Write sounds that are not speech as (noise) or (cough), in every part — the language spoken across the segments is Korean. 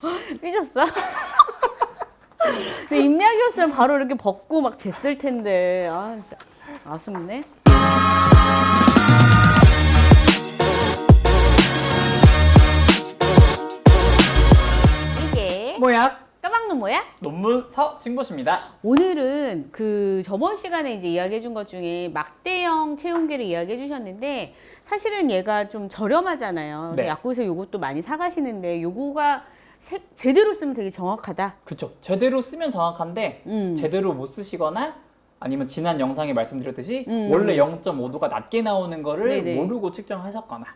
(laughs) 삐졌어? 근데 입약이었으면 바로 이렇게 벗고 막 쟀을 텐데 아 진짜 아쉽네. 이게 모약 까막눈 뭐야? 논문 서칭보십니다. 오늘은 그 저번 시간에 이제 이야기해 준 것 중에 막대형 체온계를 이야기해 주셨는데 사실은 얘가 좀 저렴하잖아요. 그래서 네. 약국에서 요것도 많이 사가시는데 요거가 세- 제대로 쓰면 되게 정확하다. 그쵸. 제대로 쓰면 정확한데 음. 제대로 못 쓰시거나 아니면 지난 영상에 말씀드렸듯이 음. 원래 0.5도가 낮게 나오는 거를 네네. 모르고 측정하셨거나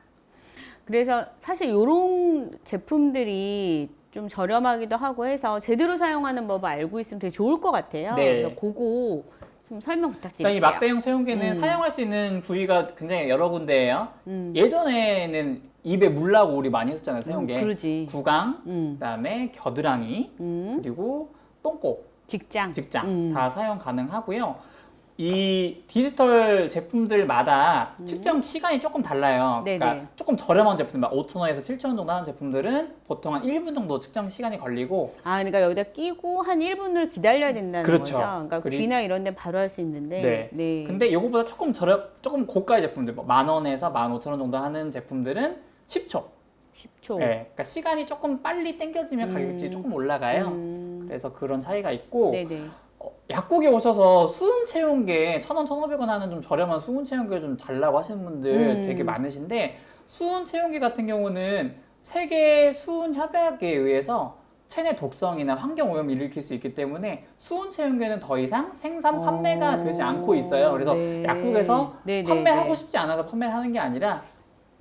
그래서 사실 요런 제품들이 좀 저렴하기도 하고 해서 제대로 사용하는 법을 알고 있으면 되게 좋을 것 같아요. 네. 그래서 그거 좀 설명 일단 부탁드릴게요. 이 막대형 체온계는 음. 사용할 수 있는 부위가 굉장히 여러 군데예요. 음. 예전에는 입에 물 나고 우리 많이 했었잖아요. 음, 체온계. 그러지. 구강, 음. 그다음에 겨드랑이, 음. 그리고 똥꼬, 직장. 직장 음. 다 사용 가능하고요. 이 디지털 제품들마다 측정 시간이 조금 달라요. 음. 네네. 그러니까 조금 저렴한 제품들, 막 5천 원에서 7천 원 정도 하는 제품들은 보통 한 1분 정도 측정 시간이 걸리고 아, 그러니까 여기다 끼고 한 1분을 기다려야 된다는 그렇죠. 거죠. 그러니까 그리- 귀나 이런 데 바로 할 수 있는데. 네. 근데 이거보다 조금 저렴, 조금 고가의 제품들, 뭐만 원에서 만 오천 원 정도 하는 제품들은 10초. 10초. 네. 그러니까 시간이 조금 빨리 당겨지면 음. 가격이 조금 올라가요. 음. 그래서 그런 차이가 있고 네네. 어, 약국에 오셔서 수은 체온계 천 원, 천오백 원 하는 좀 저렴한 수은 체온계 좀 달라고 하시는 분들 음. 되게 많으신데 수은 체온계 같은 경우는 세계 수은 협약에 의해서 체내 독성이나 환경 오염을 일으킬 수 있기 때문에 수은 체온계는 더 이상 생산 판매가 어. 되지 않고 있어요. 그래서 네. 약국에서 네 네. 판매하고 싶지 않아서 판매를 하는 게 아니라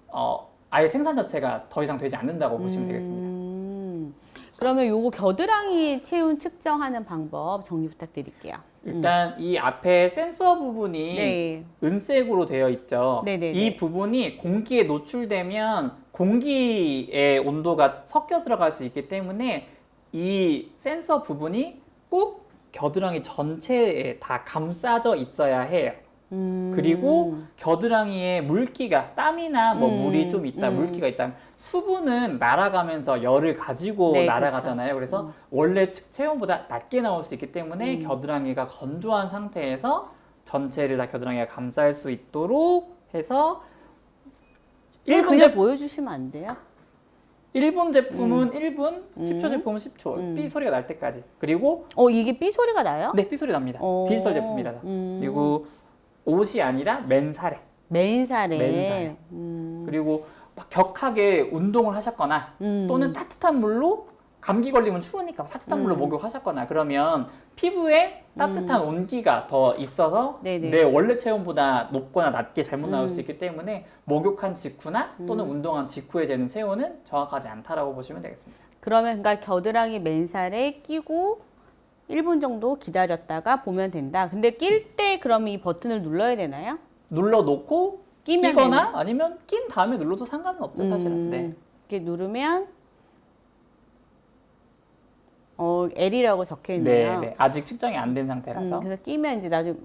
어, 아예 생산 자체가 더 이상 되지 않는다고 보시면 되겠습니다. 음. 그러면 요거 겨드랑이 체온 측정하는 방법 정리 부탁드릴게요. 일단 이 앞에 센서 부분이 네. 은색으로 되어 있죠. 네네네. 이 부분이 공기에 노출되면 공기의 온도가 섞여 들어갈 수 있기 때문에 이 센서 부분이 꼭 겨드랑이 전체에 다 감싸져 있어야 해요. 음. 그리고 겨드랑이에 물기가 땀이나 뭐 음, 물이 좀 있다, 음. 물기가 있다. 수분은 날아가면서 열을 가지고 네, 날아가잖아요. 그래서 음. 원래 측- 체온보다 낮게 나올 수 있기 때문에 음. 겨드랑이가 건조한 상태에서 전체를 다 겨드랑이가 감쌀 수 있도록 해서 일본 그냥 제, 보여주시면 안 돼요? 일본 제품은 1분, 10초 음. 제품은 10초, 음. 삐 소리가 날 때까지. 그리고 어 이게 삐 소리가 나요? 네, 삐 소리 납니다. 어. 디지털 제품이라서. 음. 그리고 옷이 아니라 맨살에. 맨살에. 맨살에. 음. 그리고 막 격하게 운동을 하셨거나 음. 또는 따뜻한 물로 감기 걸리면 추우니까 따뜻한 물로 음. 목욕하셨거나 그러면 피부에 따뜻한 온기가 더 있어서 네네. 내 원래 체온보다 높거나 낮게 잘못 나올 음. 수 있기 때문에 목욕한 직후나 또는 음. 운동한 직후에 재는 체온은 정확하지 않다라고 보시면 되겠습니다. 그러면 그러니까 겨드랑이 맨살에 끼고 1분 정도 기다렸다가 보면 된다. 근데 낄 때 그러면 이 버튼을 눌러야 되나요? 눌러 놓고 끼면 끼거나 되나? 아니면 낀 다음에 눌러도 상관은 없죠 사실은. 음, 네. 이렇게 누르면 어 L이라고 적혀 있네요. 네, 네. 아직 측정이 안된 상태라서 음, 그래서 끼면 이제 나중에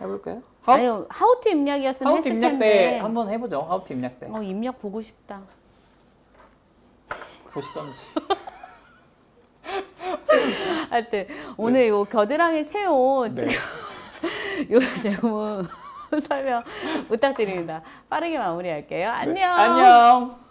해볼까요? 아유 하우트 입력이었으면 하우트 했을 입력 텐데. 때 한번 해보죠. 하우트 입력 때 어 입력 보고 싶다. 보시던지. 하여튼 오늘 요 겨드랑이 체온 네. (laughs) 요 제품 (laughs) 설명 부탁드립니다. 빠르게 마무리할게요. 안녕. 안녕.